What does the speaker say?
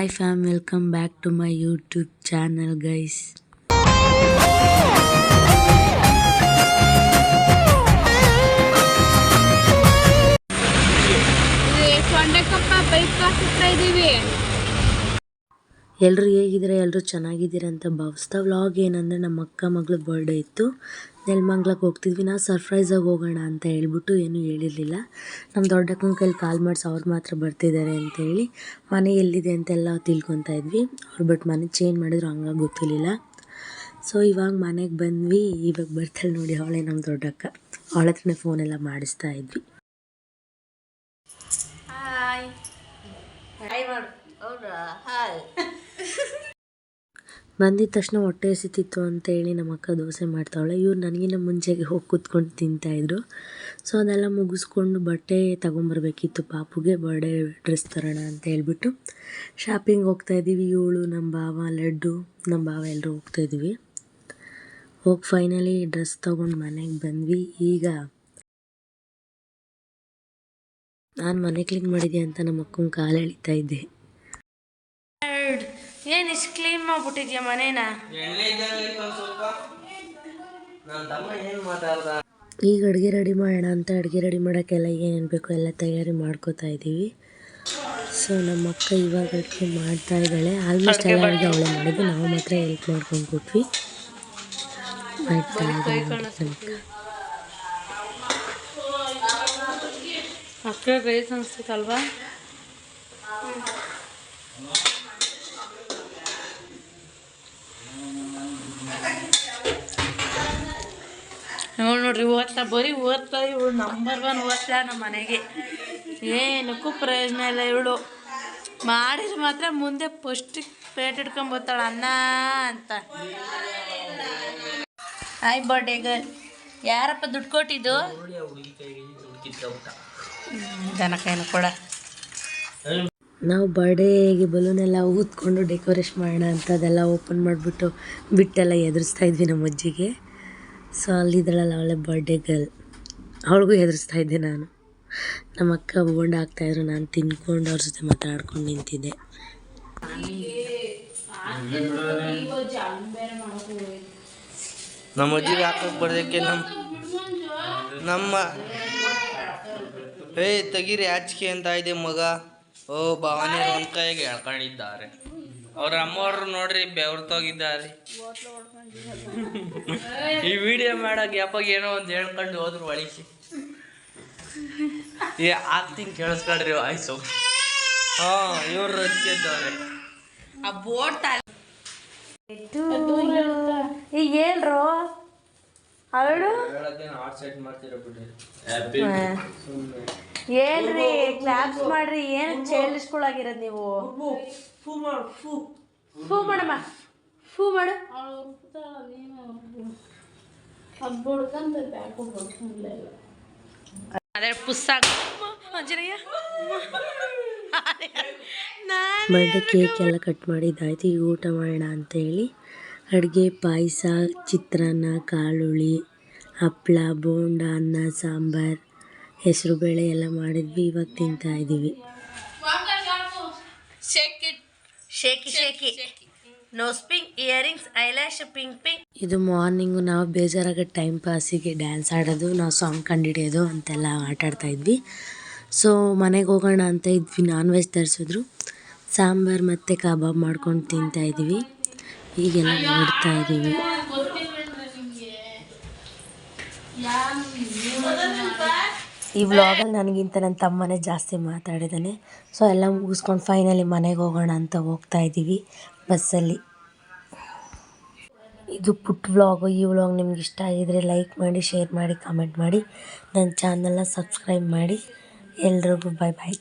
Hi fam welcome back to my YouTube channel guys ಎಲ್ಲರೂ ಹೇಗಿದ್ದೀರಾ? ಎಲ್ಲರೂ ಚೆನ್ನಾಗಿದ್ದೀರಾ ಅಂತ ಭಾವಿಸ್ತಾ ವ್ಲಾಗ್ ಏನಂದರೆ ನಮ್ಮ ಅಕ್ಕ ಮಗಳ ಬರ್ಡೇ ಇತ್ತು. ನೆಲಮಂಗ್ಲಕ್ಕೆ ಹೋಗ್ತಿದ್ವಿ. ನಾವು ಸರ್ಪ್ರೈಸಾಗಿ ಹೋಗೋಣ ಅಂತ ಹೇಳ್ಬಿಟ್ಟು ಏನೂ ಹೇಳಿರಲಿಲ್ಲ. ನಮ್ಮ ದೊಡ್ಡಕ್ಕನ ಕೈಲಿ ಕಾಲ್ ಮಾಡಿಸಿ ಅವ್ರು ಮಾತ್ರ ಬರ್ತಿದ್ದಾರೆ ಅಂತೇಳಿ ಮನೆ ಎಲ್ಲಿದೆ ಅಂತೆಲ್ಲ ತಿಳ್ಕೊತಾ ಇದ್ವಿ. ಅವ್ರು ಬಟ್ ಮನೆ ಚೇಂಜ್ ಮಾಡಿದ್ರು ಹಂಗಾಗಿ ಗೊತ್ತಿರಲಿಲ್ಲ. ಸೊ ಇವಾಗ ಮನೆಗೆ ಬಂದ್ವಿ. ಇವಾಗ ಬರ್ತಾಳೆ ನೋಡಿ ಅವಳೇ ನಮ್ಮ ದೊಡ್ಡಕ್ಕ. ಅವಳ ಹತ್ರನೇ ಫೋನೆಲ್ಲ ಮಾಡಿಸ್ತಾ ಇದ್ವಿ. ಹಾಯ್ ಹಾಯ್ ಮಾಡು ಹೌದಾ ಹಾಯ್ ಬಂದಿದ ತಕ್ಷಣ ಹೊಟ್ಟೆ ಹಸಿತಿತ್ತು ಅಂತ ಹೇಳಿ ನಮ್ಮ ಅಕ್ಕ ದೋಸೆ ಮಾಡ್ತಾವಳೆ. ಇವ್ರು ನನಗಿನ್ನ ಮುಂಚೆಗೆ ಹೋಗಿ ಕೂತ್ಕೊಂಡು ತಿಂತಾಯಿದ್ರು ಸೊ ಅದೆಲ್ಲ ಮುಗಿಸ್ಕೊಂಡು ಬಟ್ಟೆ ತೊಗೊಂಬರ್ಬೇಕಿತ್ತು. ಪಾಪುಗೆ ಬರ್ಡೇ ಡ್ರೆಸ್ ತರೋಣ ಅಂತ ಹೇಳ್ಬಿಟ್ಟು ಶಾಪಿಂಗ್ ಹೋಗ್ತಾ ಇದ್ದೀವಿ. ಇವಳು ನಮ್ಮ ಬಾವ ಲಡ್ಡು ನಮ್ಮ ಬಾವ ಎಲ್ಲರೂ ಹೋಗ್ತಾ ಇದ್ದೀವಿ. ಹೋಗಿ ಫೈನಲಿ ಡ್ರೆಸ್ ತೊಗೊಂಡು ಮನೆಗೆ ಬಂದ್ವಿ. ಈಗ ನಾನು ಮನೆ ಕ್ಲೀನ್ ಮಾಡಿದೆ ಅಂತ ನಮ್ಮ ಅಕ್ಕನ ಕಾಲು ಎಳಿತಾ ಇದ್ದೆ. ಏನು ಇಷ್ಟು ಕ್ಲೀನ್ ಮಾಡ್ಬಿಟ್ಟಿದ್ಯಾ ಮನೇನ? ಈಗ ಅಡುಗೆ ರೆಡಿ ಮಾಡೋಣ ಅಂತ ಅಡುಗೆ ರೆಡಿ ಮಾಡೋಕ್ಕೆಲ್ಲ ಏನೇನು ಬೇಕು ಎಲ್ಲ ತಯಾರಿ ಮಾಡ್ಕೋತಾ ಇದ್ದೀವಿ. ಸೊ ನಮ್ಮ ಅಕ್ಕ ಇವಾಗ ಅಡುಗೆ ಮಾಡ್ತಾ ಇದ್ದಾಳೆ. ಆಲ್ಮೋಸ್ಟ್ ಎಲ್ಲ ಅಡುಗೆ ಅವಳು ಮಾಡಿದ್ದು. ನಾವು ಮಾತ್ರ ಹೆಲ್ಪ್ ಮಾಡ್ಕೊಂಡು ಕೊಟ್ವಿ ಅಕ್ಕ. ಬೇಸ್ ಅನ್ಸ್ತೈತಲ್ವಾ ನೋಡ್ರಿ, ಓದ್ತಾ, ಬರೀ ಓದ್ತಾ ಇವಳು ನಂಬರ್ ಒನ್ ಓದ್ತಾ ನಮ್ಮ ಮನೆಗೆ. ಏನಕ್ಕೂ ಪ್ರಯೋಜನ ಇಲ್ಲ ಇವಳು. ಮಾಡಿದ್ರೆ ಮಾತ್ರ ಮುಂದೆ ಫಸ್ಟಿಗೆ ಪೇಟ್ ಹಿಡ್ಕೊಂಬರ್ತಾಳೆ ಅನ್ನ ಅಂತ. ಹಾಯ್ ಬರ್ಡೇ ಗರ್ ಯಾರಪ್ಪ ದುಡ್ಡು ಕೊಟ್ಟಿದ್ದು? ದನಕೈನ ಕೊಡ. ನಾವು ಬರ್ಡೇಗೆ ಬಲೂನ್ ಎಲ್ಲ ಊದ್ಕೊಂಡು ಡೆಕೋರೇಷನ್ ಮಾಡೋಣ ಅಂತ ಅದೆಲ್ಲ ಓಪನ್ ಮಾಡಿಬಿಟ್ಟು ಬಿಟ್ಟೆಲ್ಲ ಎದುರಿಸ್ತಾ ಇದ್ವಿ ನಮ್ಮ ಅಜ್ಜಿಗೆ. ಸೊ ಅಲ್ಲಿದ್ದಳಲ್ಲ ಅವಳೆ ಬರ್ಡೇ ಗರ್ಲ್ ಅವಳಿಗೂ ಹೆದರ್ಸ್ತಾ ಇದ್ದೆ ನಾನು. ನಮ್ಮ ಅಕ್ಕ ಬೋಂಡ್ ಆಗ್ತಾಯಿದ್ರು ನಾನು ತಿನ್ಕೊಂಡು ಅವ್ರ ಜೊತೆ ಮಾತಾಡ್ಕೊಂಡು ನಿಂತಿದ್ದೆ. ನಮ್ಮ ಅಜ್ಜಿ ಹಾಕಕ್ ಬರ್ದಕ್ಕೆ ನಮ್ಮ ನಮ್ಮ ಏ ತೆಗೀರಿ ಆಚಿಕೆ ಅಂತ ಇದೆ ಮಗ. ಓ, ಭಾವನೆ ಒಂದ್ ಕೈಗೆ ಎಳ್ಕೊಂಡಿದ್ದಾರೆ. ಅವ್ರ ಅಮ್ಮವ್ರು ನೋಡ್ರಿ ಬೆವ್ರತೋಗಿದ್ದಾರೆ ಈ ವಿಡಿಯೋ ಮಾಡಕ್ ಯಾಪಾಗ ಏನೋ ಒಂದು ಹೇಳ್ಕೊಂಡು ಹೋದ್ರು ಒಳಿಸಿ ಏ ಆಗ್ತೀನಿ ಕೇಳಿಸ್ಕೊಳ್ರಿ ಆಯ್ಸು ಹಾ ಇವ್ರು ರಚಿದ್ದವ್ರೆ ಆ ಬೋಟ್ ಈಗ ಏನ್ರೋ ಅವಳು ಹೇಳ್ರಿ ಕ್ಲಾಪ್ಸ್ ಮಾಡ್ರಿ ಏನು ಚೇಳಿಸ್ಕೊಳಾಗಿರೋದು ನೀವು? ಫೂ ಮಾಡಮ್ಮ. ಫೂ ಮಾಡು. ಅದೇ ಪುಸ್ತಕ ಬರ್ಡೇ ಕೇಕ್ ಎಲ್ಲ ಕಟ್ ಮಾಡಿದ್ದಾಯ್ತು ಈಗ ಊಟ ಮಾಡೋಣ ಅಂತ ಹೇಳಿ ಅಡುಗೆ ಪಾಯಸ ಚಿತ್ರಾನ್ನ ಕಾಳುಳಿ ಹಪ್ಪಳ ಬೋಂಡ ಅನ್ನ ಸಾಂಬಾರು. ಹೆಸರುಬೇಳೆ ಎಲ್ಲ ಮಾಡಿದ್ವಿ ಇವಾಗ ತಿಂತಾ ಇದ್ದೀವಿ shaky shaky nose pink earrings eyelash pink pink ಇದು ಮಾರ್ನಿಂಗು ನಾವು ಬೇಜಾರಾಗ ಟೈಮ್ ಪಾಸಿಗೆ ಡ್ಯಾನ್ಸ್ ಆಡೋದು ನಾವು ಸಾಂಗ್ ಕಂಡಿಡಿಯೋದು ಅಂತೆಲ್ಲ ಆಟ ಆಡ್ತಾ ಇದ್ವಿ. ಸೊ ಮನೆಗೆ ಹೋಗೋಣ ಅಂತ ಇದ್ವಿ ನಾನ್ ವೆಜ್ ತರಿಸಿದ್ರು. ಸಾಂಬಾರು ಮತ್ತು ಕಬಾಬ್ ಮಾಡ್ಕೊಂಡು ತಿಂತಾ ಇದ್ದೀವಿ ಈಗೆಲ್ಲ ನೋಡ್ತಾ ಇದ್ದೀವಿ ಈ ವ್ಲಾಗಲ್ಲಿ ನನಗಿಂತ ನನ್ನ ತಮ್ಮನೇ ಜಾಸ್ತಿ ಮಾತಾಡಿದ್ದಾನೆ ಸೊ ಎಲ್ಲ ಮುಗಿಸ್ಕೊಂಡು ಫೈನಲಿ ಮನೆಗೆ ಹೋಗೋಣ ಅಂತ ಹೋಗ್ತಾ ಇದ್ದೀವಿ ಬಸ್ಸಲ್ಲಿ. ಇದು ಪುಟ್ ವ್ಲಾಗು ಈ ವ್ಲಾಗ್ ನಿಮ್ಗೆ ಇಷ್ಟ ಆಗಿದ್ರೆ ಲೈಕ್ ಮಾಡಿ ಶೇರ್ ಮಾಡಿ ಕಮೆಂಟ್ ಮಾಡಿ. ನನ್ನ ಚಾನಲ್ನ ಸಬ್ಸ್ಕ್ರೈಬ್ ಮಾಡಿ. ಎಲ್ರಿಗೂ ಬಾಯ್ ಬಾಯ್